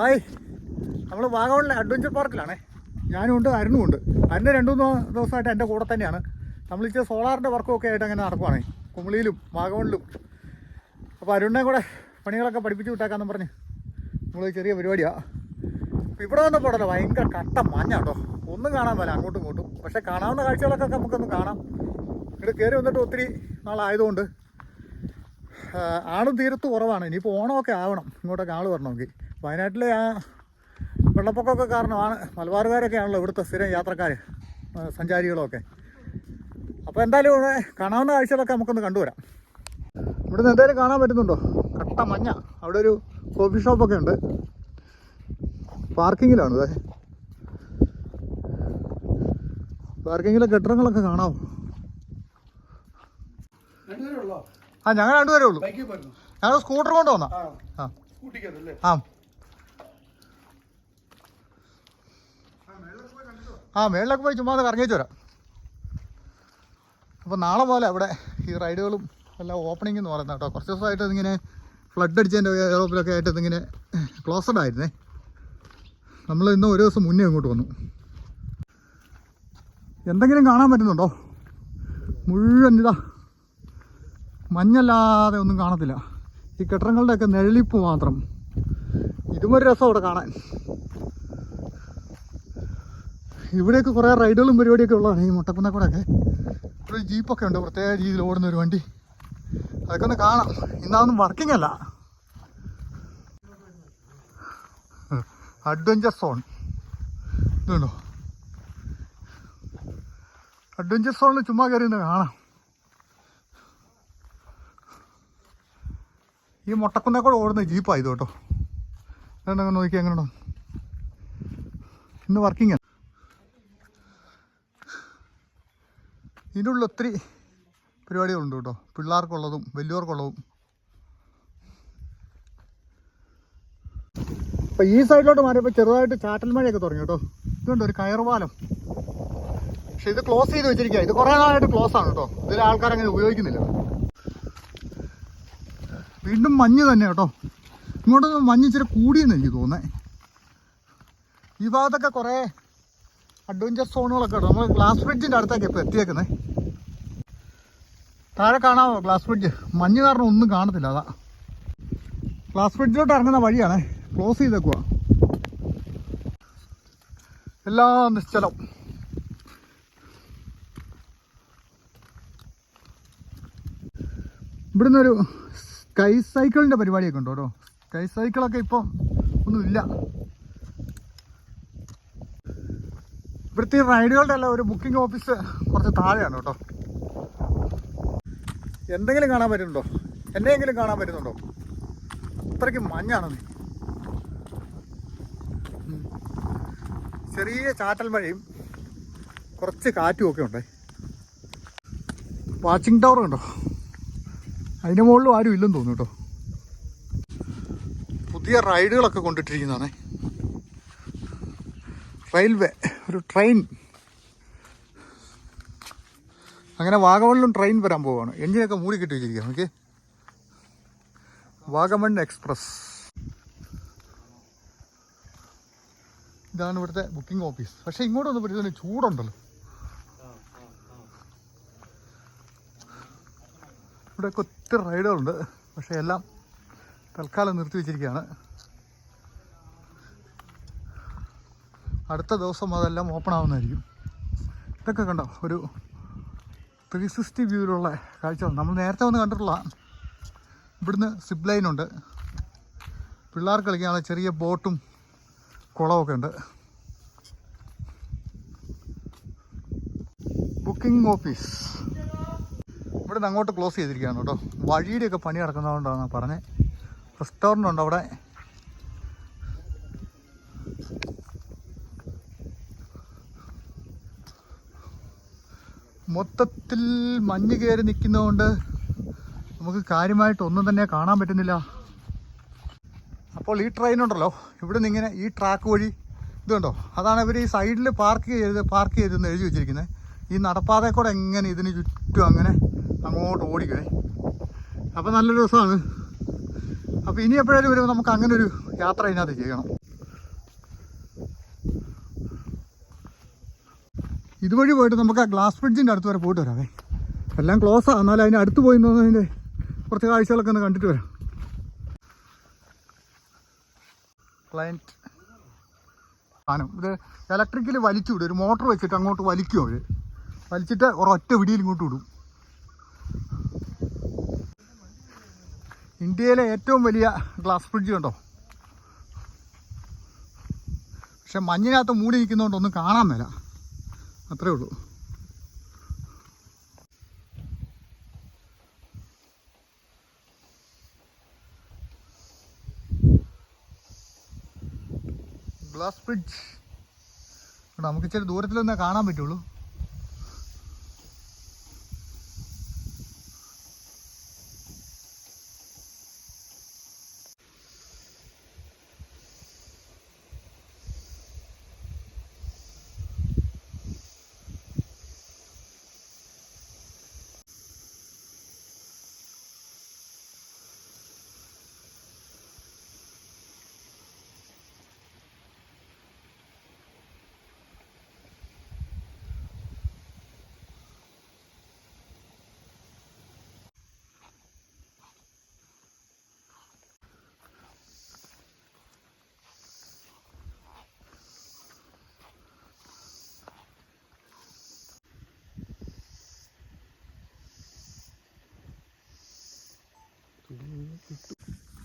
Hi. നമ്മൾ വാഗമണിലെ adventure പാർക്കിലാണേ. ഞാനും ഉണ്ട് അരുണും ഉണ്ട്. അരുണ് രണ്ടു മൂന്ന് ദിവസമായിട്ട് എന്റെ കൂടെ തന്നെയാണ്. നമ്മൾ ഇച്ചിരി സോളാറിന്റെ വർക്കും ഒക്കെ ആയിട്ട് അങ്ങനെ നടക്കുവാണേ. കുമിളിയിലും വാഗമണിലും. അപ്പോൾ അരുണിനെ കൂടെ പണികളൊക്കെ പഠിപ്പിച്ച് വിട്ടേക്കാന്ന് പറഞ്ഞ് നമ്മൾ ചെറിയ പരിപാടിയാണ് അപ്പോൾ ഇവിടെ വന്നപ്പോൾ ഉണ്ടല്ലോ ഭയങ്കര കട്ട മഞ്ഞ കേട്ടോ ഒന്നും കാണാൻ പറ്റില്ല അങ്ങോട്ടും ഇങ്ങോട്ടും. പക്ഷേ കാണാവുന്ന കാഴ്ചകളൊക്കെ നമുക്കൊന്ന് കാണാം. ഇവിടെ കയറി വന്നിട്ട് ഒത്തിരി നാളായതുകൊണ്ട് ആളും തീരത്ത് കുറവാണ്. ഇനിയിപ്പോൾ ഓണമൊക്കെ ആവണം. ഇങ്ങോട്ടൊക്കെ ആൾ വരണമെങ്കിൽ. വയനാട്ടിലെ ആ വെള്ളപ്പൊക്കമൊക്കെ കാരണമാണ്. മലബാറുകാരൊക്കെയാണല്ലോ ഇവിടുത്തെ സ്ഥിരം യാത്രക്കാർ സഞ്ചാരികളൊക്കെ. അപ്പോൾ എന്തായാലും ഇവിടെ കാണാവുന്ന കാഴ്ചകളൊക്കെ നമുക്കൊന്ന് കണ്ടുവരാം. ഇവിടുന്ന് എന്തായാലും കാണാൻ പറ്റുന്നുണ്ടോ? കട്ട മഞ്ഞ. അവിടെ ഒരു കോഫി ഷോപ്പൊക്കെ ഉണ്ട്. പാർക്കിങ്ങിലാണ് ഇതേ. പാർക്കിങ്ങിലെ കെട്ടിടങ്ങളൊക്കെ കാണാവും? ആ ഞങ്ങൾ രണ്ടുപേരേ ഉള്ളൂ. ഞങ്ങൾ സ്കൂട്ടർ കൊണ്ട് വന്നാ. ആ. ആ മേളിലൊക്കെ പോയി ചുമ്മാ ഒന്ന് കറങ്ങിച്ച് വരാം. അപ്പോൾ നാളെ പോലെ അവിടെ ഈ റൈഡുകളും എല്ലാം ഓപ്പണിംഗ് എന്ന് പറയുന്നത് കേട്ടോ. കുറച്ച് ദിവസമായിട്ട് ഇതിങ്ങനെ ഫ്ലഡ് അടിച്ചതിന്റെ യൂറോപ്പിലൊക്കെ ആയിട്ട് ഇതിങ്ങനെ ക്ലോസഡ് ആയിരുന്നേ. നമ്മൾ ഇന്ന് ഒരു ദിവസം മുന്നേ ഇങ്ങോട്ട് വന്നു. എന്തെങ്കിലും കാണാൻ പറ്റുന്നുണ്ടോ? മുഴുവൻ ഇതാ മഞ്ഞല്ലാതെ ഒന്നും കാണത്തില്ല. ഈ കെട്ടിടങ്ങളുടെയൊക്കെ നെഴലിപ്പ് മാത്രം. ഇതും ഒരു രസം അവിടെ കാണാൻ. ഇവിടെയൊക്കെ കുറേ റൈഡുകളും പരിപാടിയൊക്കെ ഉള്ളതാണ് ഈ മുട്ടക്കുന്ന കൂടെ ഒക്കെ ഒരു ജീപ്പൊക്കെ ഉണ്ട് പ്രത്യേക രീതിയിൽ ഓടുന്ന ഒരു വണ്ടി. അതൊക്കെ ഒന്ന് കാണാം. ഇന്നാന്നും വർക്കിംഗ് അല്ല. അഡ്വഞ്ചർ സോൺ ഇതുണ്ടോ അഡ്വഞ്ചർ സോണിൽ ചുമ്മാ കയറി കാണാം. ഈ മുട്ടക്കുന്നേ ഓടുന്ന ജീപ്പാണ് ഇത് കേട്ടോ. അങ്ങനെ നോക്കി എങ്ങനെ ഇന്ന് വർക്കിംഗ് ഇതിന്റെ ഉള്ളിൽ ഒത്തിരി പരിപാടികളുണ്ട് കേട്ടോ. പിള്ളേർക്കുള്ളതും വലിയവർക്കുള്ളതും. അപ്പം ഈ സൈഡിലോട്ട് മാറിയപ്പോൾ ചെറുതായിട്ട് ചാറ്റൽ മഴയൊക്കെ തുടങ്ങി കേട്ടോ. ഇതുണ്ട് ഒരു കയറുപാലം പക്ഷെ ഇത് ക്ലോസ് ചെയ്ത് വെച്ചിരിക്കുക ഇത് കുറേ നാളായിട്ട് ക്ലോസ് ആണ് കേട്ടോ. ഇതിൽ ആൾക്കാർ അങ്ങനെ ഉപയോഗിക്കുന്നില്ല. വീണ്ടും മഞ്ഞ് തന്നെ കേട്ടോ. ഇങ്ങോട്ടൊന്നും മഞ്ഞ് ഇച്ചിരി കൂടിയെന്ന് എനിക്ക് തോന്നേ. ഈ ഭാഗത്തൊക്കെ കുറേ അഡ്വഞ്ചർ സോണുകളൊക്കെ കേട്ടോ നമ്മൾ ഗ്ലാസ് ബ്രിഡ്ജിന്റെ അടുത്തൊക്കെ ഇപ്പോൾ എത്തിയേക്കുന്നത് താഴെ കാണാമോ ഗ്ലാസ് ബ്രിഡ്ജ് മഞ്ഞ് കാരണം ഒന്നും കാണത്തില്ല അതാ. ഗ്ലാസ് ബ്രിഡ്ജിലോട്ട് ഇറങ്ങുന്ന വഴിയാണ്. ക്ലോസ് ചെയ്തേക്കുക എല്ലാം നിശ്ചലം. ഇവിടുന്ന് ഒരു സ്കൈ സൈക്കിളിന്റെ പരിപാടിയൊക്കെ ഉണ്ട് കേട്ടോ? സ്കൈ സൈക്കിളൊക്കെ ഇപ്പം ഒന്നുമില്ല ഇവിടുത്തെ റൈഡുകളുടെ എല്ലാം ഒരു ബുക്കിംഗ് ഓഫീസ് കുറച്ച് താഴെയാണ് കേട്ടോ. എന്തെങ്കിലും കാണാൻ പറ്റുന്നുണ്ടോ? എന്നെങ്കിലും കാണാൻ പറ്റുന്നുണ്ടോ? അത്രയ്ക്ക് മഞ്ഞാണ്. ചെറിയ ചാറ്റൽ മഴയും കുറച്ച് കാറ്റും ഒക്കെ ഉണ്ട്. വാച്ചിങ് ടവർ ഉണ്ടോ അതിന്റെ മുകളിലും ആരും ഇല്ലെന്ന് തോന്നുന്നു കേട്ടോ. പുതിയ റൈഡുകളൊക്കെ കൊണ്ടിട്ടിരിക്കുന്നതാണേ. റെയിൽവേ ഒരു ട്രെയിൻ. അങ്ങനെ വാഗമണിലും ട്രെയിൻ വരാൻ പോവാണ്. എഞ്ചിനൊക്കെ മൂടി കിട്ടി വെച്ചിരിക്കുക ഓക്കെ വാഗമൺ എക്സ്പ്രസ്. ഇതാണ് ഇവിടുത്തെ ബുക്കിംഗ് ഓഫീസ് പക്ഷേ ഇങ്ങോട്ട് വന്ന് പറ്റുന്ന ചൂടുണ്ടല്ലോ. ഇവിടെയൊക്കെ ഒത്തിരി റൈഡുകളുണ്ട്. പക്ഷേ എല്ലാം തൽക്കാലം നിർത്തി വെച്ചിരിക്കുകയാണ്. അടുത്ത ദിവസം അതെല്ലാം ഓപ്പൺ ആവുന്നതായിരിക്കും. ഇതൊക്കെ കണ്ടോ? ഒരു ത്രീ സിക്സ്റ്റി വ്യൂവിലുള്ള കാഴ്ചകൾ നമ്മൾ നേരത്തെ വന്ന് കണ്ടിട്ടുള്ള ഇവിടുന്ന് സിപ്പ് ലൈനുണ്ട് പിള്ളേർക്ക് കളിക്കാനുള്ള ചെറിയ ബോട്ടും കുളമൊക്കെ ഉണ്ട്. ബുക്കിംഗ് ഓഫീസ് ഇവിടുന്ന് അങ്ങോട്ട് ക്ലോസ് ചെയ്തിരിക്കുകയാണ് കേട്ടോ. വഴിയുടെയൊക്കെ പണി നടക്കുന്നതുകൊണ്ടാണ് പറഞ്ഞത്. റെസ്റ്റോറന്റ് ഉണ്ട് അവിടെ. മൊത്തത്തിൽ മഞ്ഞ് കയറി നിൽക്കുന്നതുകൊണ്ട് നമുക്ക് കാര്യമായിട്ട് ഒന്നും തന്നെ കാണാൻ പറ്റുന്നില്ല. അപ്പോൾ ഈ ട്രെയിൻ ഉണ്ടല്ലോ ഇവിടെ നിന്ന് ഇങ്ങനെ ഈ ട്രാക്ക് വഴി ഇതുണ്ടോ അതാണ് ഇവർ ഈ സൈഡിൽ പാർക്ക് ചെയ്ത് പാർക്ക് ചെയ്തെന്ന് എഴുതി വെച്ചിരിക്കുന്നത് ഈ നടപ്പാതെ കൂടെ എങ്ങനെ ഇതിന് ചുറ്റും അങ്ങനെ അങ്ങോട്ട് ഓടിക്കേ അപ്പോൾ നല്ലൊരു രസമാണ്. അപ്പോൾ ഇനി എപ്പോഴേലും വരുമ്പോൾ നമുക്ക് അങ്ങനെ ഒരു യാത്ര ഇതിനകത്ത് ചെയ്യണം. ഇതുവഴി പോയിട്ട് നമുക്ക് ആ ഗ്ലാസ് ബ്രിഡ്ജിന്റെ അടുത്ത് വരെ പോയിട്ട് വരാമേ എല്ലാം ക്ലോസ് ആണ് എന്നാലും അതിന് അടുത്ത് പോയി നിന്നതിന്റെ കുറച്ച് കാഴ്ചകളൊക്കെ ഒന്ന് കണ്ടിട്ട് വരാം. ക്ലയന്റ് സാധനം. ഇത് ഇലക്ട്രിക്കൽ വലിച്ചു വിടും. ഒരു മോട്ടർ വെച്ചിട്ട് അങ്ങോട്ട് വലിക്കും അവർ വലിച്ചിട്ട് ഒരൊറ്റ വിടിയിൽ ഇങ്ങോട്ട് വിടും. ഇന്ത്യയിലെ ഏറ്റവും വലിയ ഗ്ലാസ് ഫ്രിഡ്ജ് കണ്ടോ? പക്ഷെ മഞ്ഞിനകത്ത് മൂടി നിൽക്കുന്നതുകൊണ്ട് ഒന്നും കാണാൻ മേല. അത്രേ ഉള്ളൂ. ഗ്ലാസ് ബ്രിഡ്ജ് നമുക്ക് ഇച്ചിരി ദൂരത്തിലൊന്നേ കാണാൻ പറ്റുള്ളൂ.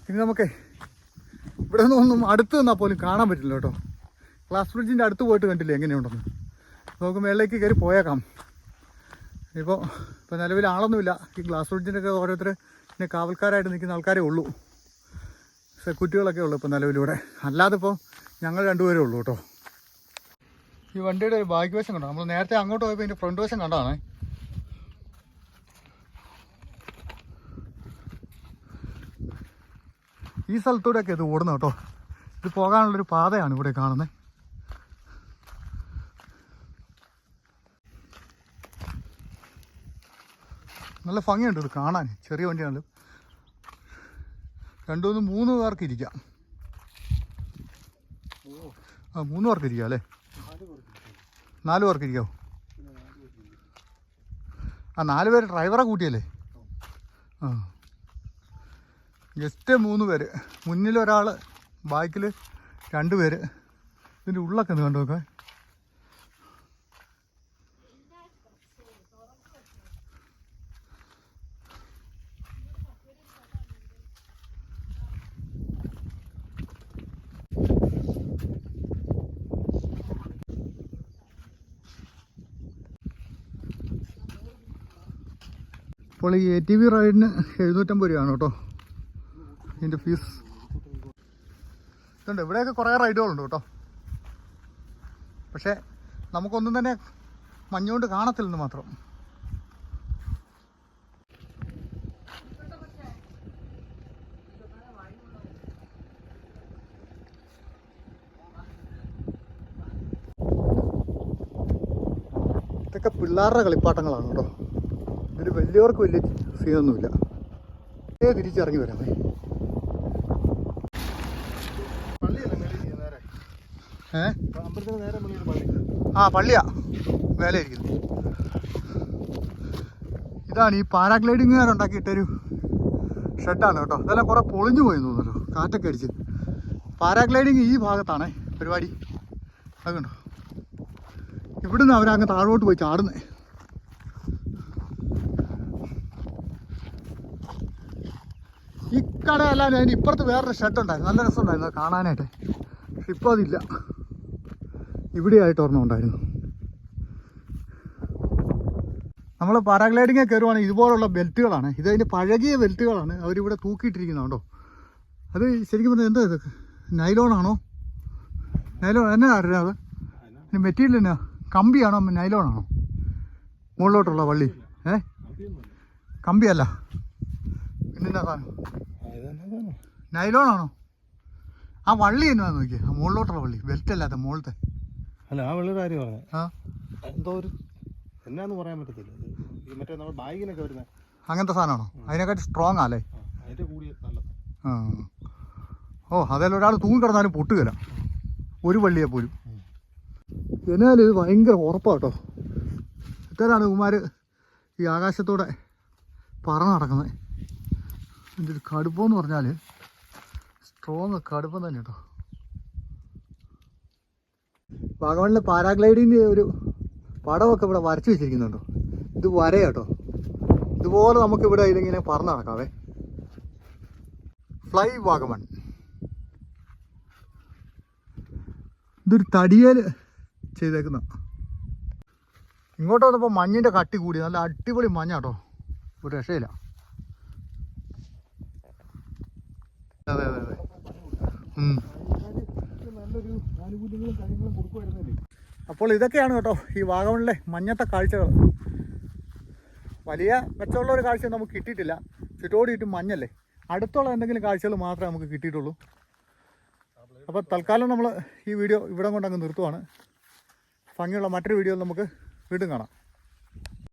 ഇനി നമുക്ക് ഇവിടെ നിന്നൊന്നും അടുത്ത് നിന്നാൽ പോലും കാണാൻ പറ്റില്ല കേട്ടോ. ഗ്ലാസ് ബ്രിഡ്ജിന്റെ അടുത്ത് പോയിട്ട് കണ്ടില്ലേ എങ്ങനെയുണ്ടെന്ന്. നമുക്ക് മേളിലേക്ക് കയറി പോയേക്കാം. ഇപ്പോൾ ഇപ്പോൾ നിലവിൽ ആളൊന്നുമില്ല. ഈ ഗ്ലാസ് ബ്രിഡ്ജിന്റെ ഒക്കെ ഓരോരുത്തർ പിന്നെ കാവൽക്കാരായിട്ട് നിൽക്കുന്ന ആൾക്കാരേ ഉള്ളൂ. സെക്യൂരിറ്റികളൊക്കെ ഉള്ളൂ ഇപ്പോൾ നിലവിലൂടെ. അല്ലാതെ ഇപ്പോൾ ഞങ്ങൾ രണ്ടുപേരേ ഉള്ളൂ കേട്ടോ. ഈ വണ്ടിയുടെ ഒരു ബാക്ക് വശം കണ്ടോ? നമ്മൾ നേരത്തെ അങ്ങോട്ട് പോയപ്പോൾ ഇതിന്റെ ഫ്രണ്ട് വശം കണ്ടതാണേ. ഈ സ്ഥലത്തൂടെയൊക്കെ ഇത് ഓടുന്നത് കേട്ടോ. ഇത് പോകാനുള്ളൊരു പാതയാണ് ഇവിടെ കാണുന്നത്. നല്ല ഭംഗിയുണ്ട് ഇത് കാണാൻ. ചെറിയ വണ്ടിയാണല്ലോ. രണ്ടു മൂന്ന് മൂന്ന് പേർക്ക് ഇരിക്കാം. ആ മൂന്ന് പേർക്ക് ഇരിക്കാം അല്ലേ? നാല് പേർക്ക് ഇരിക്കാവോ? ആ നാല് പേര് ഡ്രൈവറെ കൂട്ടിയല്ലേ? ആ. ജസ്റ്റ് മൂന്ന് പേര്. മുന്നിൽ ഒരാൾ ബാക്കിൽ രണ്ട് പേര്. ഇതിന്റെ ഉള്ളൊക്കെ ഒന്ന് കണ്ടു നോക്കാം. ഇപ്പോൾ ഈ എ ടി വി റൈഡിന് എഴുന്നൂറ്റമ്പത് രൂപയാണ് കേട്ടോ. ഇതിന്റെ ഫീസ് ഇതുണ്ട്. ഇവിടെയൊക്കെ കുറേ റൈഡുകളുണ്ട് കേട്ടോ. പക്ഷേ നമുക്കൊന്നും തന്നെ മഞ്ഞുകൊണ്ട് കാണത്തില്ലെന്ന് മാത്രം. ഇതൊക്കെ പിള്ളേരുടെ കളിപ്പാട്ടങ്ങളാണ് കേട്ടോ. ഇതിൽ വലിയവർക്ക് വലിയ സീനൊന്നുമില്ല തിരിച്ചിറങ്ങി വരാമേ ആ പള്ളിയാ. മേലെ ഇരിക്കുന്നു ഇതാണ് ഈ പാരാഗ്ലൈഡിങ്ങുകാരുണ്ടാക്കിയിട്ടൊരു ഷെഡാണ് കേട്ടോ. ഇതെല്ലാം കുറേ പൊളിഞ്ഞു പോയി തോന്നുന്നു കാറ്റൊക്കെ അടിച്ച്. പാരാഗ്ലൈഡിങ് ഈ ഭാഗത്താണേ പരിപാടി. അതുകൊണ്ടോ കണ്ടോ? ഇവിടുന്ന് അവരങ്ങ് താഴോട്ട് പോയി ചാടുന്നേ. ഈ കടയല്ലാതെ അതിന് ഇപ്പുറത്ത് വേറൊരു ഷെഡ് ഉണ്ടായിരുന്നു നല്ല രസമുണ്ടായിരുന്നു. കാണാനായിട്ട്. പക്ഷെ ഇപ്പോൾ അതില്ല. ഇവിടെയായിട്ട് ഒരെണ്ണം ഉണ്ടായിരുന്നു. നമ്മൾ പാരാഗ്ലൈഡിങ് കയറുവാണെങ്കിൽ ഇതുപോലുള്ള ബെൽറ്റുകളാണ്. ഇത് അതിന്റെ പഴകിയ ബെൽറ്റുകളാണ് അവരിവിടെ തൂക്കിയിട്ടിരിക്കുന്നുണ്ടോ അത് ശരിക്കും പറഞ്ഞാൽ എന്താ ഇത്? നൈലോണാണോ നൈലോൺ എന്നാ അറിയാം അത്. മെറ്റീരിയൽ എന്നാ? കമ്പിയാണോ? നൈലോണാണോ മുകളിലോട്ടുള്ള വള്ളി. ഏ? കമ്പിയല്ല. പിന്നെന്താ സാധനം? നൈലോണാണോ ആ വള്ളി എന്നാ നോക്കിയേ? ആ മുകളിലോട്ടുള്ള വള്ളി. ബെൽറ്റ് അല്ലാത്ത മുകളിലത്തെ. അല്ല ആ വെള്ളൊരു കാര്യം പറഞ്ഞത് ആ. എന്തോ ഒരു എന്നാന്ന് പറയാൻ പറ്റത്തില്ല. ഈ മറ്റേ നമ്മൾ ബാഗിനൊക്കെ വരുന്ന അങ്ങനത്തെ സാധനമാണോ? അതിനെക്കാട്ടി സ്ട്രോങ് ആല്ലേ? അതിന്റെ കൂടി നല്ല ആ. ഓ അതെല്ലാം ഒരാൾ തൂങ്ങിക്കിടന്നാലും പൊട്ടുകയില്ല. ഒരു വള്ളിയെ പോലും. എന്നാലും ഇത് ഭയങ്കര ഉറപ്പാട്ടോ ഇത്തരാണ് കുമാർ ഈ ആകാശത്തൂടെ പറന്ന് നടക്കുന്നത്. ഇതിന്റെ ഒരു കടുപ്പം പറഞ്ഞാൽ സ്ട്രോങ് കടുപ്പം തന്നെ കേട്ടോ. വാഗമണിലെ പാരാഗ്ലൈഡിന്റെ ഒരു പടമൊക്കെ ഇവിടെ വരച്ചു വെച്ചിരിക്കുന്നുണ്ടോ. ഇത് വരയാട്ടോ ഇതുപോലെ നമുക്ക് ഇവിടെ ഇതിങ്ങനെ പറന്ന് നടക്കാവേ. ഫ്ലൈ വാഗമൺ. ഇതൊരു തടിയേൽ ചെയ്തേക്കുന്ന. ഇങ്ങോട്ട് വന്നപ്പോൾ മഞ്ഞിന്റെ കട്ടി കൂടി. നല്ല അടിപൊളി മഞ്ഞ കേട്ടോ. ഒരു രക്ഷയില്ല. അതെ അതെ അതെ ആനുകൂല്യങ്ങളും കാര്യങ്ങളും കൊടുക്കുമായിരുന്നല്ലേ? അപ്പോൾ ഇതൊക്കെയാണ് കേട്ടോ ഈ വാഗമണിലെ മഞ്ഞത്തെ കാഴ്ചകൾ. വലിയ മെച്ചമുള്ള ഒരു കാഴ്ച നമുക്ക് കിട്ടിയിട്ടില്ല. ചുറ്റോടിയിട്ട് മഞ്ഞല്ലേ? അടുത്തുള്ള എന്തെങ്കിലും കാഴ്ചകൾ മാത്രമേ നമുക്ക് കിട്ടിയിട്ടുള്ളൂ. അപ്പോൾ തൽക്കാലം നമ്മൾ ഈ വീഡിയോ ഇവിടെ കൊണ്ടങ്ങ് നിർത്തുവാണ്. ഭംഗിയുള്ള മറ്റൊരു വീഡിയോ നമുക്ക് വീണ്ടും കാണാം.